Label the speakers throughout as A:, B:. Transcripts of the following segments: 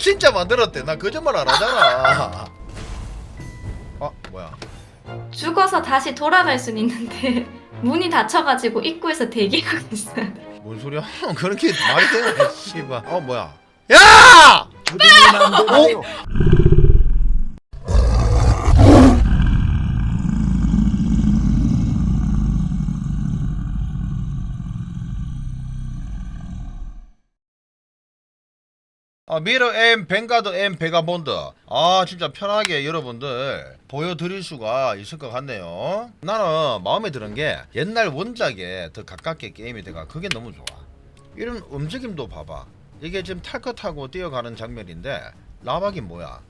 A: 진짜 만들었대. 나 거짓말 안 하잖아. 아 뭐야?
B: 죽어서 다시 돌아갈 순 있는데 문이 닫혀가지고 입구에서 대기하고 있어요.
A: 뭔 소리야? 그렇게 말이 되네. 씨발. 어 뭐야? 야!
C: 그러면 안 되나요?
A: 아, 미러 M, 뱅가드 M, 베가본드. 아, 진짜 편하게 여러분들 보여드릴 수가 있을 것 같네요. 나는 마음에 드는 게 옛날 원작에 더 가깝게 게임이 돼가 그게 너무 좋아. 이런 움직임도 봐봐. 이게 지금 탈것 타고 뛰어가는 장면인데 라바긴 뭐야?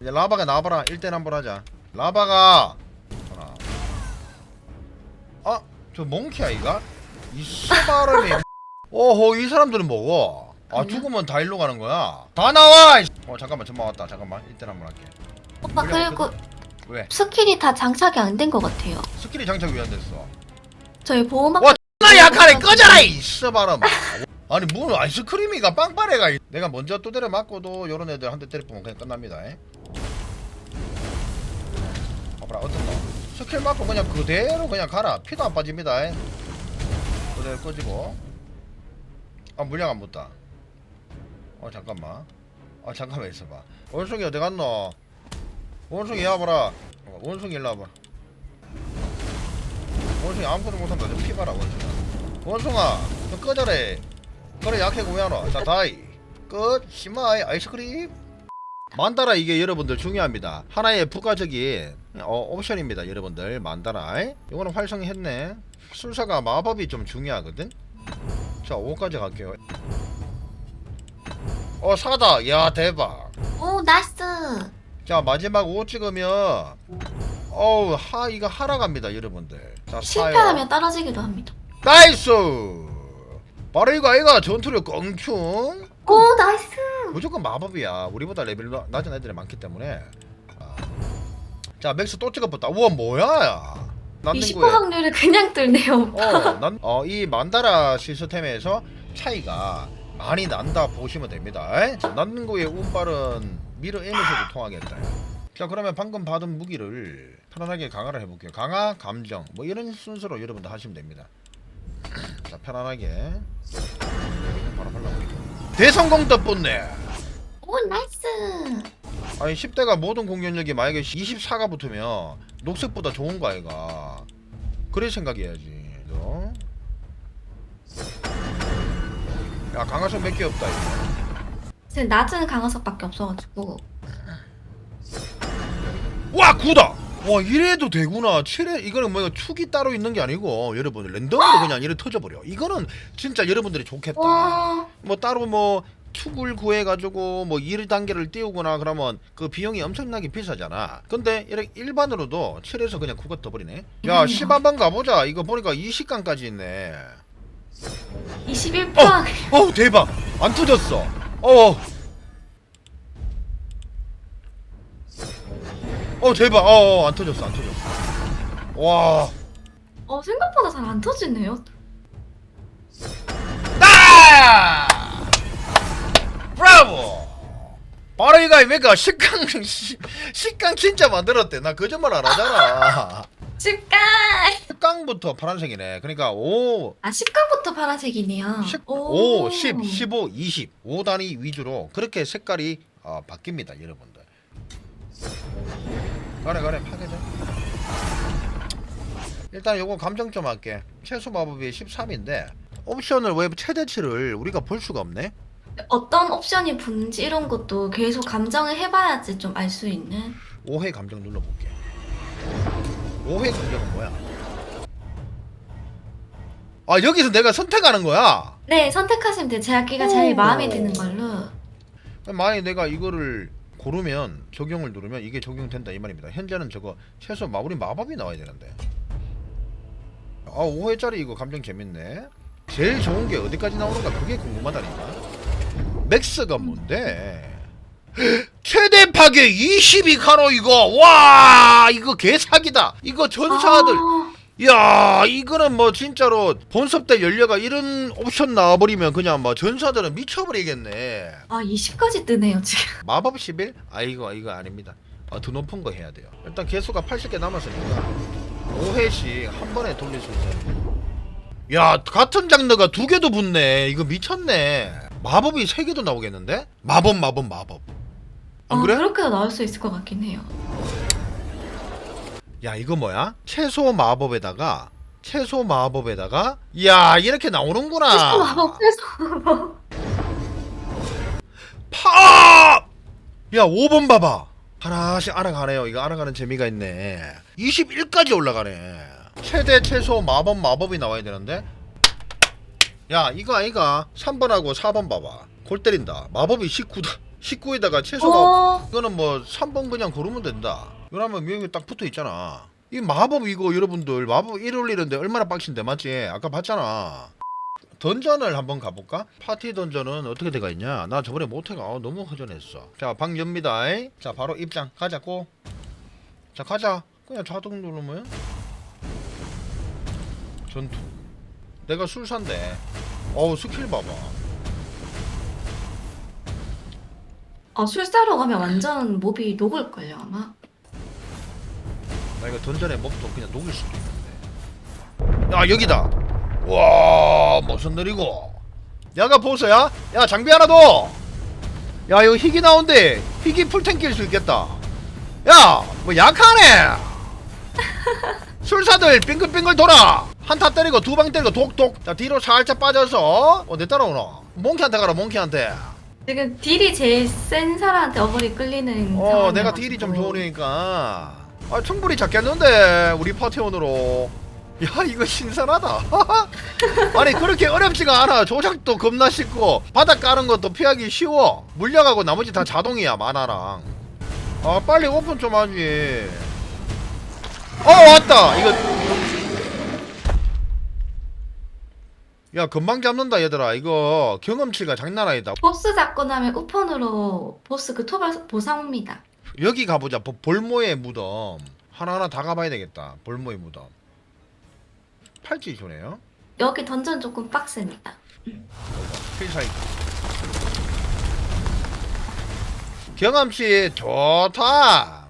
A: 이제 라바가 나와봐라. 1대 한번 하자. 라바가 하나. 아, 저 몽키야 이가? 이 씨바람이. 오호, 이 사람들은 뭐고? 아 죽으면 다 일로 가는 거야. 다 나와. 이 씨. 어 잠깐만 전화 왔다. 잠깐만 이때 한번 할게.
B: 오빠 그리고
A: 왜?
B: 스킬이 다 장착이 안 된 것 같아요.
A: 스킬이 장착 왜안 됐어?
B: 저희 보호막
A: 와, 나 약하네 꺼져라 이 씨바람아. 아니 뭐 아이스크림이가 빵빠레가 이. 내가 먼저 두드려 맞고도 요런 애들 한 대 때려 보면 그냥 끝납니다. 에? 봐봐라 어떤 거? 스킬 맞고 그냥 그대로 그냥 가라. 피도 안 빠집니다. 에? 그대로 꺼지고. 아 물량 안 붙다. 어 잠깐만. 아 잠깐만 있어봐. 원숭이 어디 갔노? 원숭이 와봐라. 어, 원숭이 일로 와봐. 원숭이 아무것도 못한다. 저 피 봐라 원숭아. 원숭아, 너 꺼져래. 그래 약해고 왜 하노? 자 다이. 끝. 심마이 아이스크림. 만다라 이게 여러분들 중요합니다. 하나의 부가적인 어, 옵션입니다, 여러분들. 만다라. 이거는 활성했네. 술사가 마법이 좀 중요하거든. 자 5까지 갈게요. 어 사다. 야 대박.
B: 오 나이스.
A: 자 마지막 5 찍으면 어우 하 이거 하라 갑니다 여러분들 자
B: 실패하면 떨어지기도 합니다.
A: 나이스 바로 이거 아이가 전투력 껑충
B: 오 나이스.
A: 무조건 마법이야 우리보다 레벨 나- 낮은 애들이 많기 때문에 아. 자 맥스 또 찍어봤다 우와 뭐야
B: 20%
A: 난닝구에
B: 확률을 그냥 뚫네요. 오빠.
A: 어, 난, 어, 이 만다라 시스템에서 차이가 많이 난다 보시면 됩니다. 난닝구의 운빨은 미러 M에서도 통하겠다. 자 그러면 방금 받은 무기를 편안하게 강화를 해볼게요. 강화, 감정 뭐 이런 순서로 여러분들 하시면 됩니다. 자 편안하게 바로 발라버리고 대성공 덕분에
B: 오 나이스.
A: 아니 10대가 모든 공격력이 만약에 24가 붙으면 녹색보다 좋은 거 아이가 그래 생각해야지 너. 야 강화석 몇 개 없다 이거.
B: 지금 낮은 강화석밖에 없어가지고.
A: 와 9다! 와 이래도 되구나. 7회 이거는 뭐 축이 따로 있는 게 아니고 여러분들 랜덤으로 그냥 이래 터져버려. 이거는 진짜 여러분들이 좋겠다.
B: 와.
A: 뭐 따로 뭐 축을 구해가지고 뭐 1단계를 띄우거나 그러면 그 비용이 엄청나게 비싸잖아. 근데 이렇게 일반으로도 7에서 그냥 9가 떠버리네. 야
B: 음.
A: 10 한번 가보자. 이거 보니까 20강까지 있네
B: 21%.
A: 어! 어 대박 안 터졌어 어. 어 대박 어안 터졌어 안 터졌어 와
B: 어 생각보다 잘 안 터지네요.
A: 아! 브라보! 바로 이거 아닙니까? 식강, 시- 식강 진짜 만들었대. 나 거짓말 안 하잖아.
B: 십강.
A: 10강부터 파란색이네. 그러니까 5,
B: 아 10강부터 파란색이네요.
A: 10,
B: 오.
A: 5, 10, 15, 20. 5단위 위주로 그렇게 색깔이 어, 바뀝니다, 여러분들. 가래 가래 파괴자. 일단 요거 감정 좀 할게. 최소 마법이 13인데 옵션을 왜 최대치를 우리가 볼 수가 없네.
B: 어떤 옵션이 붙는지 이런 것도 계속 감정을 해봐야지 좀 알 수 있는.
A: 5회 감정 눌러볼게. 5회 감정은 뭐야? 아 여기서 내가 선택하는 거야.
B: 네 선택하시면 돼요. 제약기가 제일 마음에 드는 걸로.
A: 만약 내가 이거를 고르면 적용을 누르면 이게 적용된다 이 말입니다. 현재는 저거 최소 마 우리 마법이 나와야 되는데. 아 5회짜리 이거 감정 재밌네. 제일 좋은 게 어디까지 나오는가 그게 궁금하다니까. 맥스가 뭔데? 최대 파괴 22 카노 이거. 와 이거 개사기다. 이거 전사들.
B: 아,
A: 야 이거는 뭐 진짜로 본섭 때 연료가 이런 옵션 나와버리면 그냥 뭐 전사들은 미쳐버리겠네.
B: 아 20까지 뜨네요 지금.
A: 마법 11? 아 이거 이거 아닙니다. 아, 더 높은 거 해야 돼요. 일단 개수가 80개 남았으니까 5회씩 한 번에 돌릴 수 있어요. 야 같은 장르가 두 개도 붙네. 이거 미쳤네. 마법이 세 개도 나오겠는데? 마법 마법 마법. 안
B: 어,
A: 그래?
B: 그렇게도 나올 수 있을 것 같긴 해요.
A: 야 이거 뭐야? 채소 마법에다가 채소 마법에다가 야 이렇게 나오는구나
B: 최소 마법 최소 마법.
A: 파! 야 5번 봐봐 하나씩 알아가네요 이거 알아가는 재미가 있네 21까지 올라가네 최대 최소 마법 마법이 나와야 되는데 야 이거 아이가 3번하고 4번 봐봐 골 때린다 마법이 19다 19에다가 최소가
B: 어,
A: 이거는 뭐 3번 그냥 고르면 된다. 이러면 명이 딱 붙어 있잖아. 이 마법 이거 여러분들 마법 1 올리는데 얼마나 빡신데 맞지? 아까 봤잖아. 던전을 한번 가볼까? 파티 던전은 어떻게 돼가 있냐? 나 저번에 못해가 어, 너무 허전했어. 자, 방 엽니다. 자, 바로 입장 가자고. 자, 가자. 그냥 자동 누르면 전투. 내가 술사인데. 어우 스킬 봐봐.
B: 아, 술사로 가면 완전 몹이 녹을걸요 아마.
A: 나 이거 던전의 몹도 그냥 녹일 수도 있는데. 야 여기다. 와 무슨 느리고. 야가 보소야. 야 장비 하나 더. 야 이거 희귀 나온대. 희귀 풀탱 낄수 있겠다. 야뭐 약하네. 술사들 빙글빙글 돌아. 한타 때리고 두 방 때리고 독독. 자 뒤로 살짝 빠져서. 어내 따라오나? 몽키한테 가라 몽키한테.
B: 지금 딜이 제일 센 사람한테 어머니 끌리는
A: 어. 내가 딜이 좀 좋으니까. 아 충분히 잡겠는데 우리 파티원으로. 야 이거 신선하다. 아니 그렇게 어렵지가 않아. 조작도 겁나 쉽고 바닥 까는 것도 피하기 쉬워. 물려가고 나머지 다 자동이야 만화랑. 아 빨리 오픈 좀 하지. 어 왔다. 이거 야 금방 잡는다 얘들아 이거 경험치가 장난 아니다
B: 보스 잡고 나면 우폰으로 보스 그 토벌 보상 옵니다.
A: 여기 가보자. 보- 볼모의 무덤. 하나하나 다 가봐야 되겠다. 볼모의 무덤. 팔찌 주네요.
B: 여기 던전 조금 빡셉니다.
A: 필살기. 경험치 좋다.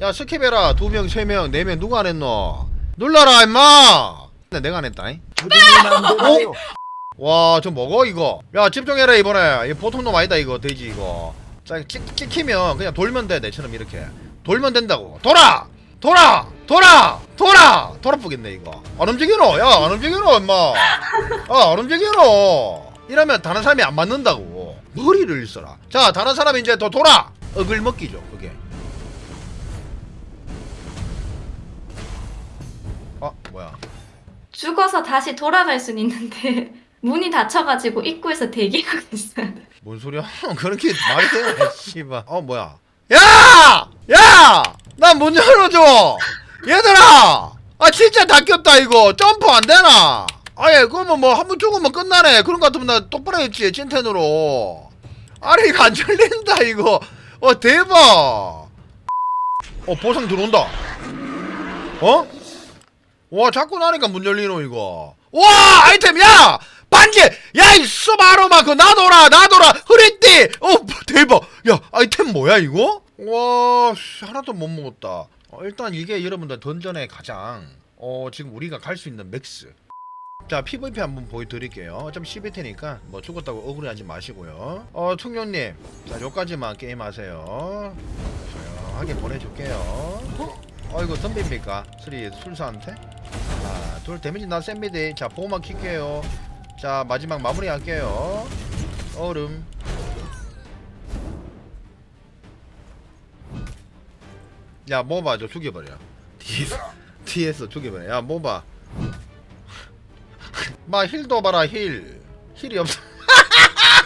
A: 야 스킵해라. 두 명, 세 명, 네 명 누가 안 했노? 눌러라 임마. 근데 내가 안 했다. 잉 어? 와, 저 먹어 이거. 야, 집중해라 이번에. 이 보통 놈 아니다 이거 돼지 이거. 자, 찍, 찍히면 그냥 돌면 돼 내처럼 이렇게. 돌면 된다고. 돌아, 돌아, 돌아, 돌아. 돌아쁘겠네 이거. 안 움직이노? 야, 안 움직이노 임마. 아, 안 움직이노. 이러면 다른 사람이 안 맞는다고. 머리를 써라. 자, 다른 사람이 이제 더 돌아. 억을 먹기죠 그게. 아, 뭐야?
B: 죽어서 다시 돌아갈 순 있는데 문이 닫혀가지고 입구에서 대기하고 있어요.
A: 뭔 소리야? 그렇게 말이 돼? 씨발. 어 뭐야? 야! 야! 나 문 열어줘. 얘들아! 아 진짜 닫혔다 이거. 점프 안 되나? 아예 그러면 뭐 한 번 죽으면 끝나네. 그런 거 같으면 나 똑바로 했지 찐텐으로. 아니 이거 안 열린다 이거. 어 대박. 어 보상 들어온다. 어? 와 자꾸 나니까 문 열리노 이거. 와 아이템 야! 반지! 야이 수바로마 그 나도라 나도라. 흐리띠! 어 대박. 야 아이템 뭐야 이거? 와 씨, 하나도 못 먹었다. 어, 일단 이게 여러분들 던전의 가장 어 지금 우리가 갈 수 있는 맥스. 자 PVP 한번 보여드릴게요. 좀 12테니까 뭐 죽었다고 억울해하지 마시고요. 어 충룡님. 자 요까지만 게임하세요. 조용하게 보내줄게요. 어 이거 덤빕니까? 수리 술사한테 둘 데미지 나 셉니다 자 보호막 킬게요. 자 마지막 마무리 할게요. 얼음. 야 모바 저 죽여버려. 뒤에서 뒤에서 죽여버려. 야 모바. 마 힐도 봐라 힐. 힐이 없어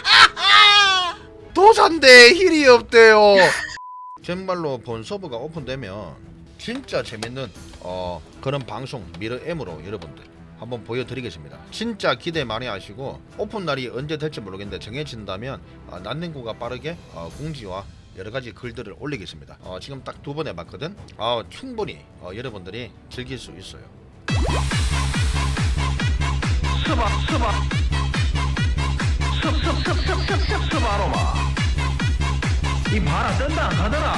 A: 도산대 힐이 없대요. 정말로 본 서버가 오픈되면 진짜 재밌는 어 그런 방송 미러 M으로 여러분들 한번 보여드리겠습니다. 진짜 기대 많이 하시고 오픈 날이 언제 될지 모르겠는데 정해진다면 어, 난닝구가 빠르게 어, 공지와 여러 가지 글들을 올리겠습니다. 어, 지금 딱 두 번 해봤거든. 어, 충분히 어, 여러분들이 즐길 수 있어요. 스바 스바 습습습습습습 스바로마 이 바라 뜬다 안 가더라